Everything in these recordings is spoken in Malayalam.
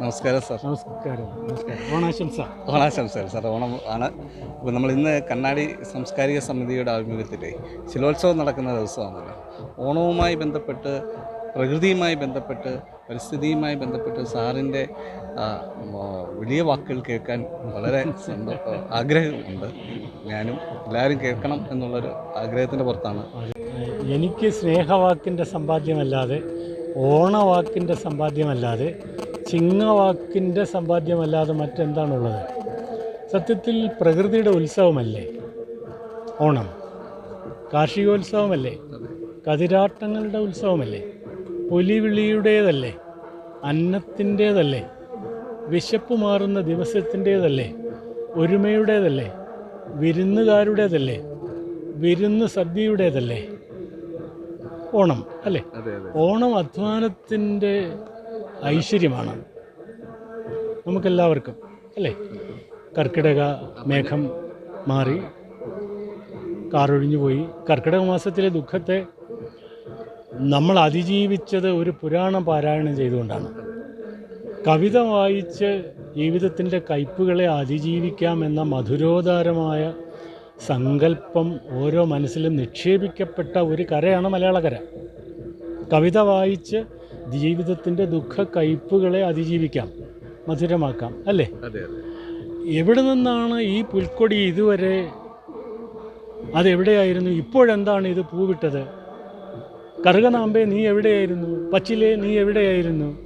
നമസ്കാരം സാർ. നമസ്കാരം. നമസ്കാരം. ഓണാശംസ. ഓണാശംസകൾ സാർ. ഓണം ആണ്. അപ്പോൾ നമ്മൾ ഇന്ന് കണ്ണാടി സാംസ്കാരിക സമിതിയുടെ ആഭിമുഖ്യത്തിൽ ശിലോത്സവം നടക്കുന്ന ദിവസമാണല്ലോ. ഓണവുമായി ബന്ധപ്പെട്ട് പ്രകൃതിയുമായി ബന്ധപ്പെട്ട് പരിസ്ഥിതിയുമായി ബന്ധപ്പെട്ട് സാറിന്റെ വലിയ വാക്കുകൾ കേൾക്കാൻ വളരെ ആഗ്രഹമുണ്ട്. ഞാനും എല്ലാവരും കേൾക്കണം എന്നുള്ളൊരു ആഗ്രഹത്തിന്റെ പുറത്താണ്. എനിക്ക് സ്നേഹവാക്കിന്റെ സമ്പാദ്യമല്ലാതെ ഓണവാക്കിന്റെ സമ്പാദ്യമല്ലാതെ ചിങ്ങവാക്കിന്റെ സമ്പാദ്യമല്ലാതെ മറ്റെന്താണുള്ളത്? സത്യത്തിൽ പ്രകൃതിയുടെ ഉത്സവമല്ലേ? ഓണം. കാർഷികോത്സവമല്ലേ? കതിരാട്ടങ്ങളുടെ ഉത്സവമല്ലേ? പുലിവിളിയുടേതല്ലേ? അന്നത്തിന്റേതല്ലേ? വിശപ്പ് മാറുന്ന ദിവസത്തിന്റേതല്ലേ? ഒരുമയുടേതല്ലേ? വിരുന്നുകാരുടേതല്ലേ? വിരുന്ന് സദ്യയുടേതല്ലേ ഓണം അല്ലേ? ഓണം അധ്വാനത്തിന്റെ ഐശ്വര്യമാണ്. നമുക്കെല്ലാവർക്കും അല്ലേ? കർക്കിടക മേഘം മാറി കാറൊഴിഞ്ഞു പോയി കർക്കിടക മാസത്തിലെ ദുഃഖത്തെ നമ്മൾ അതിജീവിച്ചത് ഒരു പുരാണ പാരായണം ചെയ്തുകൊണ്ടാണ്. കവിത വായിച്ച് ജീവിതത്തിന്റെ കയ്പുകളെ അതിജീവിക്കാമെന്ന മധുരോദാരമായ സങ്കല്പം ഓരോ മനസ്സിലും നിക്ഷേപിക്കപ്പെട്ട ഒരു കരയാണ് മലയാളകര കവിത വായിച്ച് ജീവിതത്തിന്റെ ദുഃഖ കയ്പുകളെ അതിജീവിക്കാം മധുരമാക്കാം അല്ലേ? എവിടെ നിന്നാണ് ഈ പുൽക്കൊടി ഇതുവരെ അതെവിടെയായിരുന്നു? ഇപ്പോഴെന്താണ് ഇത് പൂവിട്ടത്? കറുകനാമ്പെ നീ എവിടെയായിരുന്നു? പച്ചിലെ നീ എവിടെയായിരുന്നു?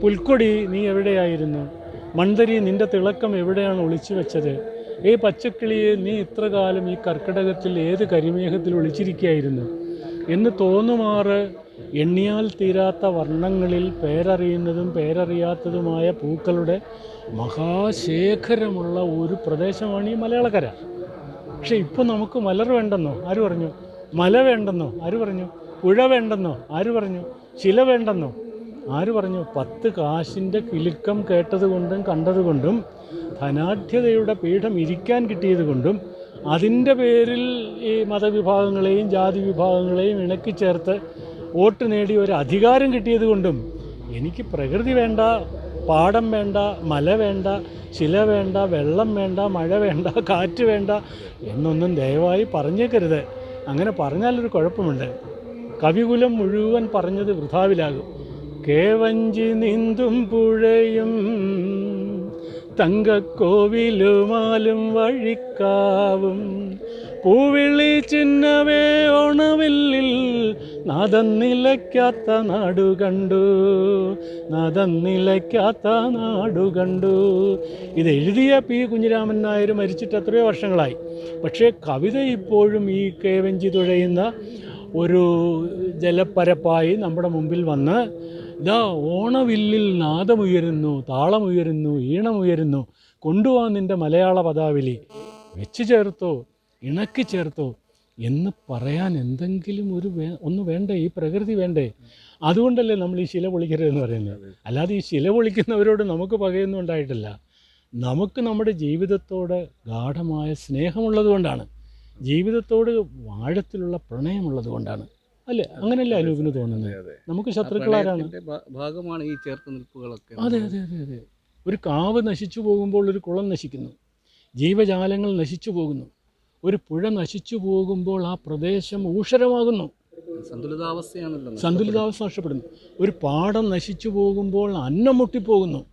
പുൽക്കൊടി നീ എവിടെയായിരുന്നു? മൺതരി നിന്റെ തിളക്കം എവിടെയാണ് ഒളിച്ചു വെച്ചത്? ഈ പച്ചക്കിളിയെ നീ ഇത്ര കാലം ഈ കർക്കിടകത്തിൽ ഏത് കരിമേഘത്തിൽ ഒളിച്ചിരിക്കുകയായിരുന്നു? എന്ന് തോന്നുമാറ് എണ്ണിയാൽ തീരാത്ത വർണങ്ങളിൽ പേരറിയുന്നതും പേരറിയാത്തതുമായ പൂക്കളുടെ മഹാശേഖരമുള്ള ഒരു പ്രദേശമാണ് ഈ മലയാളക്കര. പക്ഷെ ഇപ്പോൾ നമുക്ക് മലർ വേണ്ടെന്നോ? ആര് പറഞ്ഞു? മല വേണ്ടെന്നോ? ആര് പറഞ്ഞു? പുഴ വേണ്ടെന്നോ? ആര് പറഞ്ഞു? ചില വേണ്ടെന്നോ? ആര് പറഞ്ഞു? പത്ത് കാശിന്റെ കിലുക്കം കേട്ടതുകൊണ്ടും കണ്ടതുകൊണ്ടും ധനാഢ്യതയുടെ പീഠം ഇരിക്കാൻ കിട്ടിയതുകൊണ്ടും അതിന്റെ പേരിൽ ഈ മതവിഭാഗങ്ങളെയും ജാതി വിഭാഗങ്ങളെയും ഇണക്കി ചേർത്ത് വോട്ട് നേടി ഒരു അധികാരം കിട്ടിയത് കൊണ്ടും എനിക്ക് പ്രകൃതി വേണ്ട പാടം വേണ്ട മല വേണ്ട ശില വേണ്ട വെള്ളം വേണ്ട മഴ വേണ്ട കാറ്റ് വേണ്ട എന്നൊന്നും ദയവായി പറഞ്ഞേക്കരുത്. അങ്ങനെ പറഞ്ഞാലൊരു കുഴപ്പമുണ്ട്. കവികുലം മുഴുവൻ പറഞ്ഞത് വൃഥാവിലാകും. കേവഞ്ചി നീന്തും പുഴയും തങ്കക്കോവിലുമാലും വഴിക്കാവും. പൂവിളി ചിന്നവേ നാദം നാടു കണ്ടു. നാദം നാടു കണ്ടു. ഇത് എഴുതിയ പി കുഞ്ഞിരാമൻ നായർ മരിച്ചിട്ട് എത്രയോ വർഷങ്ങളായി. പക്ഷേ കവിത ഇപ്പോഴും ഈ കേവഞ്ചി തുഴയുന്ന ഒരു ജലപ്പരപ്പായി നമ്മുടെ മുമ്പിൽ വന്ന് ഇതാ ഓണവില്ലിൽ നാദമുയരുന്നു താളമുയരുന്നു ഈണമുയരുന്നു കൊണ്ടുപോകാൻ നിന്റെ മലയാള പദാവലി. വെച്ചു ചേർത്തോ ഇണക്കി ചേർത്തോ എന്ന് പറയാൻ എന്തെങ്കിലും ഒരു വേ ഒന്ന് വേണ്ടേ? ഈ പ്രകൃതി വേണ്ടേ? അതുകൊണ്ടല്ലേ നമ്മൾ ഈ ശില പൊളിക്കരുതെന്ന് പറയുന്നത്. അല്ലാതെ ഈ ശില പൊളിക്കുന്നവരോട് നമുക്ക് പകയൊന്നും ഉണ്ടായിട്ടില്ല. നമുക്ക് നമ്മുടെ ജീവിതത്തോട് ഗാഠമായ സ്നേഹമുള്ളത് കൊണ്ടാണ്. ജീവിതത്തോട് ആഴത്തിലുള്ള പ്രണയമുള്ളത് കൊണ്ടാണ്. അല്ലേ? അങ്ങനെയല്ലേ അനൂപിന് തോന്നുന്നത്? നമുക്ക് ശത്രുക്കളാരാണ്? ഭാഗമാണ് ഈ ചേർത്ത് നിൽപ്പുകളൊക്കെ. അതെ അതെ അതെ അതെ. ഒരു കാവ് നശിച്ചു പോകുമ്പോൾ ഒരു കുളം നശിക്കുന്നു. ജീവജാലങ്ങൾ നശിച്ചു പോകുന്നു. ഒരു പുഴ നശിച്ചു പോകുമ്പോൾ ആ പ്രദേശം ഊഷരമാകുന്നു. സന്തുലിതാവസ്ഥയാണല്ലോ സന്തുലിതാവസ്ഥ നഷ്ടപ്പെടുന്നു. ഒരു പാടം നശിച്ചു പോകുമ്പോൾ അന്നം മുട്ടിപ്പോകുന്നു.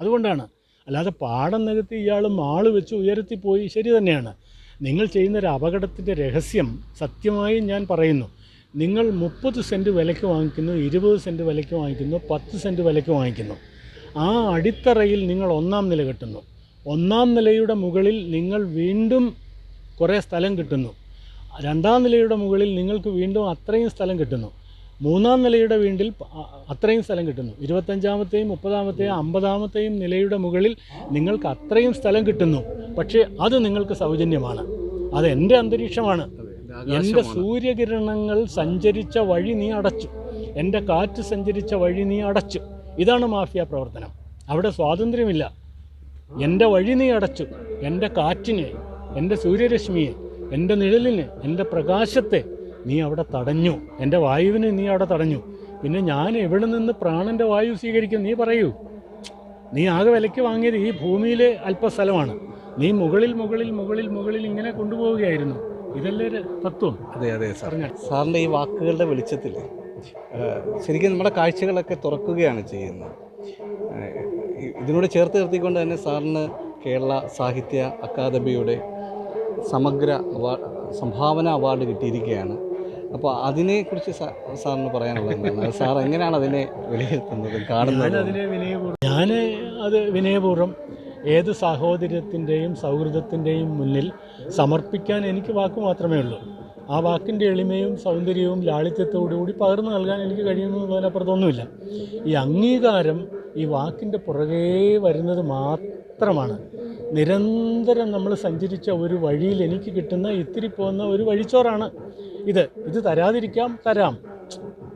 അതുകൊണ്ടാണ്. അല്ലാതെ പാടം നികത്തി ഇയാൾ മാൾ വെച്ച് ഉയരത്തി പോയി ശരി തന്നെയാണ്. നിങ്ങൾ ചെയ്യുന്ന ഒരു അപകടത്തിന്റെ രഹസ്യം സത്യമായി ഞാൻ പറയുന്നു. നിങ്ങൾ മുപ്പത് സെന്റ് വിലയ്ക്ക് വാങ്ങിക്കുന്നു ഇരുപത് സെന്റ് വിലയ്ക്ക് വാങ്ങിക്കുന്നു പത്ത് സെന്റ് വിലയ്ക്ക് വാങ്ങിക്കുന്നു. ആ അടിത്തറയിൽ നിങ്ങൾ ഒന്നാം നില കെട്ടുന്നു. ഒന്നാം നിലയുടെ മുകളിൽ നിങ്ങൾ വീണ്ടും കുറേ സ്ഥലം കിട്ടുന്നു. രണ്ടാം നിലയുടെ മുകളിൽ നിങ്ങൾക്ക് വീണ്ടും അത്രയും സ്ഥലം കിട്ടുന്നു. മൂന്നാം നിലയുടെ വീണ്ടിൽ അത്രയും സ്ഥലം കിട്ടുന്നു. ഇരുപത്തഞ്ചാമത്തെയും മുപ്പതാമത്തെയും അമ്പതാമത്തെയും നിലയുടെ മുകളിൽ നിങ്ങൾക്ക് അത്രയും സ്ഥലം കിട്ടുന്നു. പക്ഷേ അത് നിങ്ങൾക്ക് സൗജന്യമാണ്. അത് എന്റെ അന്തരീക്ഷമാണ്. എന്റെ സൂര്യകിരണങ്ങൾ സഞ്ചരിച്ച വഴി നീ അടച്ചു. എന്റെ കാറ്റ് സഞ്ചരിച്ച വഴി നീ അടച്ചു. ഇതാണ് മാഫിയ പ്രവർത്തനം. അവിടെ സ്വാതന്ത്ര്യമില്ല. എന്റെ വഴി നീ അടച്ചു. എന്റെ കാറ്റിനെ എന്റെ സൂര്യരശ്മിയെ എന്റെ നിഴലിനെ എന്റെ പ്രകാശത്തെ നീ അവിടെ തടഞ്ഞു. എന്റെ വായുവിനെ നീ അവിടെ തടഞ്ഞു. പിന്നെ ഞാൻ എവിടെ നിന്ന് പ്രാണന്റെ വായു സ്വീകരിക്കും നീ പറയൂ. നീ ആകെ വിലയ്ക്ക് വാങ്ങിയത് ഈ ഭൂമിയിലെ അല്പസ്ഥലമാണ്. നീ മുകളിൽ മുകളിൽ മുകളിൽ മുകളിൽ ഇങ്ങനെ കൊണ്ടുപോവുകയായിരുന്നു. ഇതല്ലേ ഒരു തത്വം? അതെ അതെ സാർ. സാറിന്റെ ഈ വാക്കുകളുടെ വെളിച്ചത്തിൽ ശരിക്കും നമ്മുടെ കാഴ്ചകളൊക്കെ തുറക്കുകയാണ് ചെയ്യുന്നത്. ഇതിനോട് ചേർത്ത് നിർത്തിക്കൊണ്ട് തന്നെ സാറിന് കേരള സാഹിത്യ അക്കാദമിയുടെ സമഗ്ര അവാർഡ് സംഭാവന അവാർഡ് കിട്ടിയിരിക്കുകയാണ്. അപ്പോൾ അതിനെക്കുറിച്ച് സാറിന് പറയാനുള്ളത് എന്താണ്? സാർ എങ്ങനെയാണ് അതിനെ വിലയിരുത്തുന്നത് കാണുന്നത്? ഞാൻ അത് വിനയപൂർവം ഏത് സാഹോദര്യത്തിന്റെയും സൗഹൃദത്തിന്റെയും മുന്നിൽ സമർപ്പിക്കാൻ എനിക്ക് വാക്ക് മാത്രമേ ഉള്ളൂ. ആ വാക്കിന്റെ എളിമയും സൗന്ദര്യവും ലാളിത്യത്തോടുകൂടി പകർന്നു നൽകാൻ എനിക്ക് കഴിയുന്നതിനപ്പുറത്തൊന്നുമില്ല ഈ അംഗീകാരം ഈ വാക്കിന്റെ പുറകേ വരുന്നത് മാത്രമാണ്. നിരന്തരം നമ്മൾ സഞ്ചരിച്ച ഒരു വഴിയിൽ എനിക്ക് കിട്ടുന്ന ഇത്തിരി പോകുന്ന ഒരു വഴിച്ചോറാണ് ഇത്. ഇത് തരാതിരിക്കാം തരാം.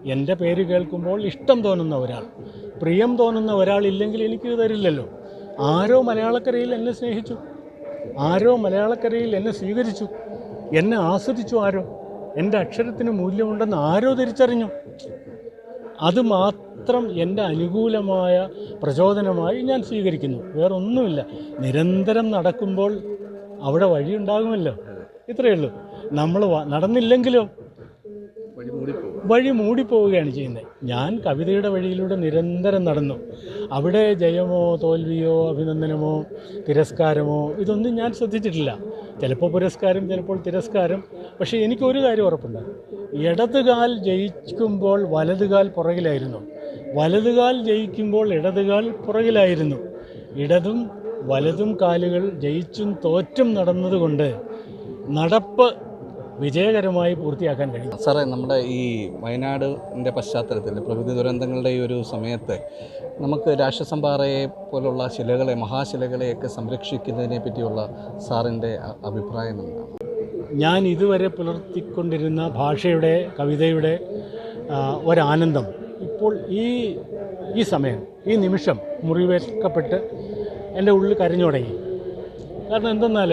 എന്റെ പേര് കേൾക്കുമ്പോൾ ഇഷ്ടം തോന്നുന്ന ഒരാൾ പ്രിയം തോന്നുന്ന ഒരാൾ ഇല്ലെങ്കിൽ എനിക്ക് തരില്ലല്ലോ. ആരോ മലയാളക്കരയിൽ എന്നെ സ്നേഹിച്ചു. ആരോ മലയാളക്കരയിൽ എന്നെ സ്വീകരിച്ചു. എന്നെ ആസ്വദിച്ചു ആരോ. എന്റെ അക്ഷരത്തിന് മൂല്യമുണ്ടെന്ന് ആരോ തിരിച്ചറിഞ്ഞു. അത് മാത്രം എന്റെ അനുകൂലമായ പ്രചോദനമായി ഞാൻ സ്വീകരിക്കുന്നു. വേറൊന്നുമില്ല. നിരന്തരം നടക്കുമ്പോൾ അവിടെ വഴിയുണ്ടാകുമല്ലോ ഇത്രയേ ഉള്ളൂ. നമ്മൾ നടന്നില്ലെങ്കിലോ വഴി മൂടിപ്പോവുകയാണ് ചെയ്യുന്നത്. ഞാൻ കവിതയുടെ വഴിയിലൂടെ നിരന്തരം നടന്നു. അവിടെ ജയമോ തോൽവിയോ അഭിനന്ദനമോ തിരസ്കാരമോ ഇതൊന്നും ഞാൻ ശ്രദ്ധിച്ചിട്ടില്ല. ചിലപ്പോൾ പുരസ്കാരം ചിലപ്പോൾ തിരസ്കാരം. പക്ഷേ എനിക്കൊരു കാര്യം ഉറപ്പുണ്ട്. ഇടതുകാൽ ജയിക്കുമ്പോൾ വലതുകാൽ പുറകിലായിരുന്നു. വലതുകാൽ ജയിക്കുമ്പോൾ ഇടതുകാൽ പുറകിലായിരുന്നു. ഇടതും വലതും കാലുകൾ ജയിച്ചും തോറ്റും നടന്നതുകൊണ്ട് നടപ്പ് വിജയകരമായി പൂർത്തിയാക്കാൻ കഴിയും. സാറേ നമ്മുടെ ഈ വയനാടിന്റെ പശ്ചാത്തലത്തിൽ പ്രകൃതി ദുരന്തങ്ങളുടെ ഈ ഒരു സമയത്ത് നമുക്ക് രാഷ്ട്രസംഭാറയെ പോലുള്ള ശിലകളെ മഹാശിലകളെയൊക്കെ സംരക്ഷിക്കുന്നതിനെ പറ്റിയുള്ള സാറിന്റെ അഭിപ്രായം എന്താണ്? ഞാൻ ഇതുവരെ പുലർത്തിക്കൊണ്ടിരുന്ന ഭാഷയുടെ കവിതയുടെ ഒരാനന്ദം. ഇപ്പോൾ ഈ ഈ സമയം ഈ നിമിഷം മുറിവേൽക്കപ്പെട്ട് എന്റെ ഉള്ളിൽ കരഞ്ഞു തുടങ്ങി. കാരണം എന്തെന്നാൽ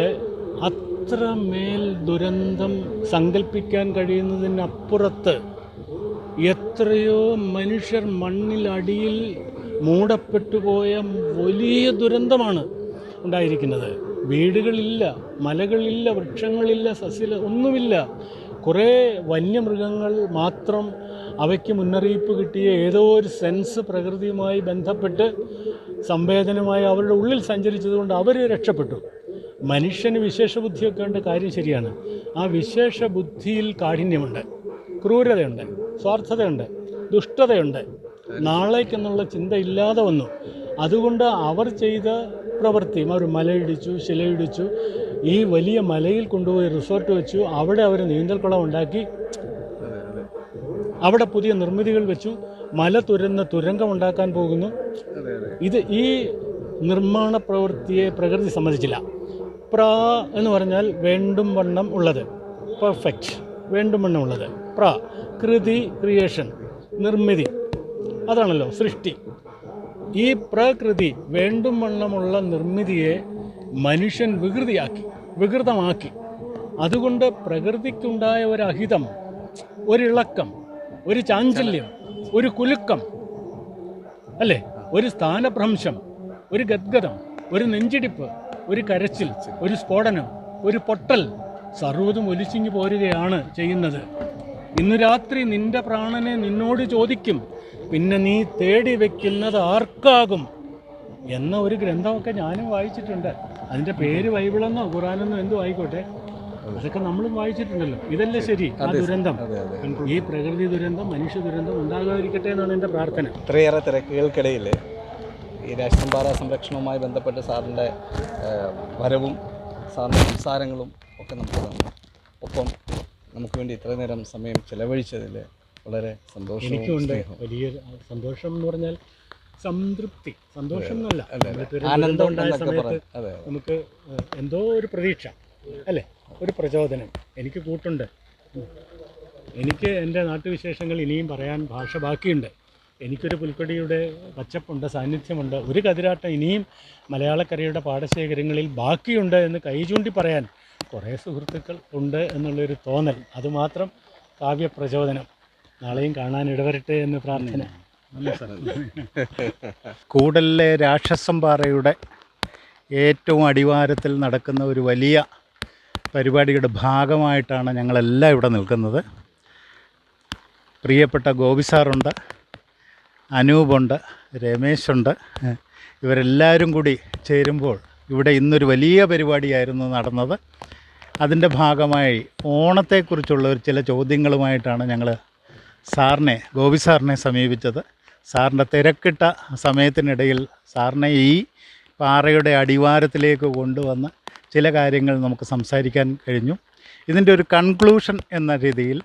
അത്ര മേൽ ദുരന്തം സങ്കല്പിക്കാൻ കഴിയുന്നതിനപ്പുറത്ത് എത്രയോ മനുഷ്യർ മണ്ണിലടിയിൽ മൂടപ്പെട്ടു പോയ വലിയ ദുരന്തമാണ് ഉണ്ടായിരിക്കുന്നത്. വീടുകളില്ല മലകളില്ല വൃക്ഷങ്ങളില്ല സസ്യല ഒന്നുമില്ല. കുറേ വന്യമൃഗങ്ങൾ മാത്രം അവയ്ക്ക് മുന്നറിയിപ്പ് കിട്ടിയ ഏതോ ഒരു സെൻസ് പ്രകൃതിയുമായി ബന്ധപ്പെട്ട് സംവേദനമായി അവരുടെ ഉള്ളിൽ സഞ്ചരിച്ചതുകൊണ്ട് അവർ രക്ഷപ്പെട്ടു. മനുഷ്യന് വിശേഷ ബുദ്ധിയൊക്കെ ഉണ്ട് കാര്യം ശരിയാണ്. ആ വിശേഷ ബുദ്ധിയിൽ കാഠിന്യമുണ്ട് ക്രൂരതയുണ്ട് സ്വാർത്ഥതയുണ്ട് ദുഷ്ടതയുണ്ട്. നാളേക്കെന്നുള്ള ചിന്ത ഇല്ലാതെ വന്നു. അതുകൊണ്ട് അവർ ചെയ്ത പ്രവൃത്തിയും അവർ മലയിടിച്ചു ശിലയിടിച്ചു ഈ വലിയ മലയിൽ കൊണ്ടുപോയി റിസോർട്ട് വെച്ചു. അവിടെ അവർ നീന്തൽക്കുളം ഉണ്ടാക്കി. അവിടെ പുതിയ നിർമ്മിതികൾ വെച്ചു. മല തുരന്ന് തുരങ്കം ഉണ്ടാക്കാൻ പോകുന്നു. ഇത് ഈ നിർമ്മാണ പ്രവൃത്തിയെ പ്രകൃതി സമ്മതിച്ചില്ല. പ്ര എന്ന് പറഞ്ഞാൽ വേണ്ടും വണ്ണം ഉള്ളത്. പെർഫെക്റ്റ് വേണ്ടും വണ്ണം ഉള്ളത്. പ്ര. കൃതി ക്രിയേഷൻ നിർമ്മിതി. അതാണല്ലോ സൃഷ്ടി. ഈ പ്രകൃതി വേണ്ടും വണ്ണമുള്ള നിർമ്മിതിയെ മനുഷ്യൻ വികൃതിയാക്കി വികൃതമാക്കി. അതുകൊണ്ട് പ്രകൃതിക്കുണ്ടായ ഒരു അഹിതം ഒരിളക്കം ഒരു ചാഞ്ചല്യം ഒരു കുലുക്കം അല്ലേ? ഒരു സ്ഥാനഭ്രംശം ഒരു ഗദ്ഗതം ഒരു നെഞ്ചിടിപ്പ് ഒരു കരച്ചിൽ ഒരു സ്ഫോടനം ഒരു പൊട്ടൽ സർവതും ഒലിച്ചിങ്ങി പോരുകയാണ് ചെയ്യുന്നത്. ഇന്ന് രാത്രി നിന്റെ പ്രാണനെ നിന്നോട് ചോദിക്കും പിന്നെ നീ തേടി വെക്കുന്നത് ആർക്കാകും? എന്ന ഒരു ഗ്രന്ഥമൊക്കെ ഞാനും വായിച്ചിട്ടുണ്ട്. അതിന്റെ പേര് ബൈബിളെന്നോ ഖുറാനെന്നോ എന്തോ ആയിക്കോട്ടെ. അതൊക്കെ നമ്മളും വായിച്ചിട്ടുണ്ടല്ലോ. ഇതല്ലേ ശരി. ആ ദുരന്തം. ഈ പ്രകൃതി ദുരന്തം മനുഷ്യ ദുരന്തം ഉണ്ടാകാതിരിക്കട്ടെ എന്നാണ് എന്റെ പ്രാർത്ഥന. ഇത്രയേറെ തിരക്കുകൾക്കിടയിൽ ഈ രാഷ്ട്രംപാറ സംരക്ഷണവുമായി ബന്ധപ്പെട്ട് സാറിന്റെ വരവും സാറിന്റെ സംസാരങ്ങളും ഒക്കെ നമുക്ക് തന്നു. ഒപ്പം നമുക്ക് വേണ്ടി ഇത്ര നേരം സമയം ചെലവഴിച്ചതിൽ വളരെ സന്തോഷം എനിക്കുണ്ട് വലിയൊരു വലിയ സംതോഷം എന്ന് പറഞ്ഞാൽ സംതൃപ്തി സന്തോഷം എന്നല്ല. അതെ, അതെ. ആനന്ദം ഉണ്ടായ സമയത്ത് നമുക്ക് എന്തോ ഒരു പ്രതീക്ഷ അല്ലേ? ഒരു പ്രചോദനം. എനിക്ക് കൂട്ടുണ്ട്. എനിക്ക് എന്റെ നാട്ടുവിശേഷങ്ങൾ ഇനിയും പറയാൻ ഭാഷ ബാക്കിയുണ്ട്. എനിക്കൊരു പുൽക്കൊടിയുടെ പച്ചപ്പുണ്ട് സാന്നിധ്യമുണ്ട്. ഒരു കതിരാട്ടം ഇനിയും മലയാളക്കരയുടെ പാടശേഖരങ്ങളിൽ ബാക്കിയുണ്ട് എന്ന് കൈ ചൂണ്ടി പറയാൻ കുറേ സുഹൃത്തുക്കൾ ഉണ്ട് എന്നുള്ളൊരു തോന്നൽ. അതുമാത്രം കാവ്യപ്രചോദനം. നാളെയും കാണാൻ ഇടവരട്ടെ എന്ന് പ്രാർത്ഥന. കൂടലിലെ രാക്ഷസം പാറയുടെ ഏറ്റവും അടിവാരത്തിൽ നടക്കുന്ന ഒരു വലിയ പരിപാടിയുടെ ഭാഗമായിട്ടാണ് ഞങ്ങളെല്ലാം ഇവിടെ നിൽക്കുന്നത്. പ്രിയപ്പെട്ട ഗോപിസാറുണ്ട് അനൂപുണ്ട് രമേശുണ്ട്. ഇവരെല്ലാവരും കൂടി ചേരുമ്പോൾ ഇവിടെ ഇന്നൊരു വലിയ പരിപാടിയായിരുന്നു നടന്നത്. അതിന്റെ ഭാഗമായി ഓണത്തെക്കുറിച്ചുള്ള ഒരു ചില ചോദ്യങ്ങളുമായിട്ടാണ് ഞങ്ങൾ സാറിനെ ഗോപി സാറിനെ സമീപിച്ചത്. സാറിന്റെ തിരക്കിട്ട സമയത്തിനിടയിൽ സാറിനെ ഈ പാറയുടെ അടിവാരത്തിലേക്ക് കൊണ്ടുവന്ന് ചില കാര്യങ്ങൾ നമുക്ക് സംസാരിക്കാൻ കഴിഞ്ഞു. ഇതിന്റെ ഒരു കൺക്ലൂഷൻ എന്ന രീതിയിൽ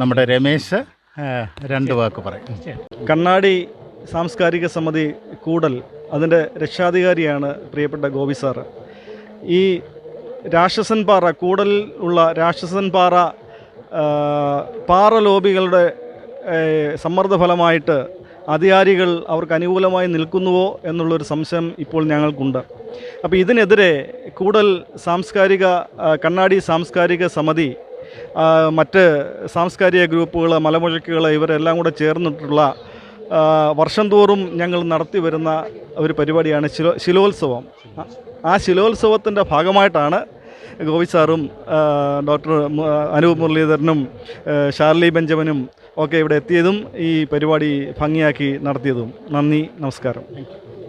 നമ്മുടെ രമേശ് രണ്ട് വാക്ക് പറയും. കണ്ണാടി സാംസ്കാരിക സമിതി കൂടൽ അതിന്റെ രക്ഷാധികാരിയാണ് പ്രിയപ്പെട്ട ഗോപി സാറ്. ഈ രാക്ഷസൻ പാറ കൂടൽ ഉള്ള രാക്ഷസൻ പാറ പാറ ലോബികളുടെ ഏ, സമ്മർദ്ദ ഫലമായിട്ട് അധികാരികൾ അവർക്ക് അനുകൂലമായി നിൽക്കുന്നുവോ എന്നുള്ളൊരു സംശയം ഇപ്പോൾ ഞങ്ങൾക്കുണ്ട്. അപ്പോൾ ഇതിനെതിരെ കൂടുതൽ സാംസ്കാരിക കണ്ണാടി സാംസ്കാരിക സമിതി മറ്റ് സാംസ്കാരിക ഗ്രൂപ്പുകൾ മലമുഴക്കുകൾ ഇവരെല്ലാം കൂടെ ചേർന്നിട്ടുള്ള വർഷം തോറും ഞങ്ങൾ നടത്തി വരുന്ന ഒരു പരിപാടിയാണ് ശിലോ ശിലോത്സവം. ആ- ശിലോത്സവത്തിന്റെ ഭാഗമായിട്ടാണ് ഗോപി സാറും ഡോക്ടർ അനൂപ് മുരളീധരനും ഷാർലി ബെഞ്ചമിനും ഒക്കെ ഇവിടെ എത്തിയതും ഈ പരിപാടി ഭംഗിയാക്കി നടത്തിയതും. നന്ദി നമസ്കാരം.